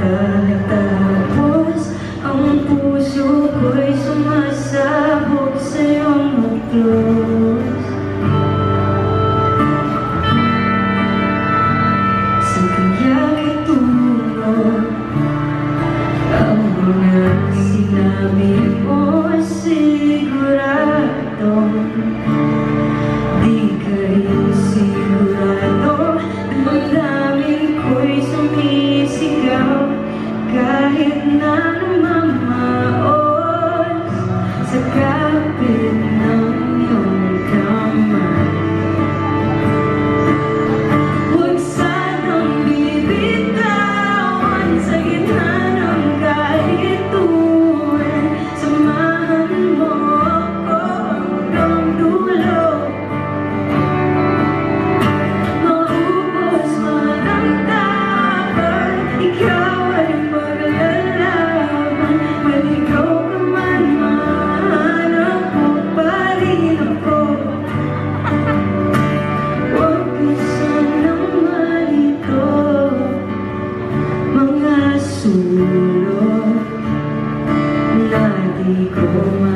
Pagkatapos ang puso ko'y sumasabog sa iyong muklog cruel.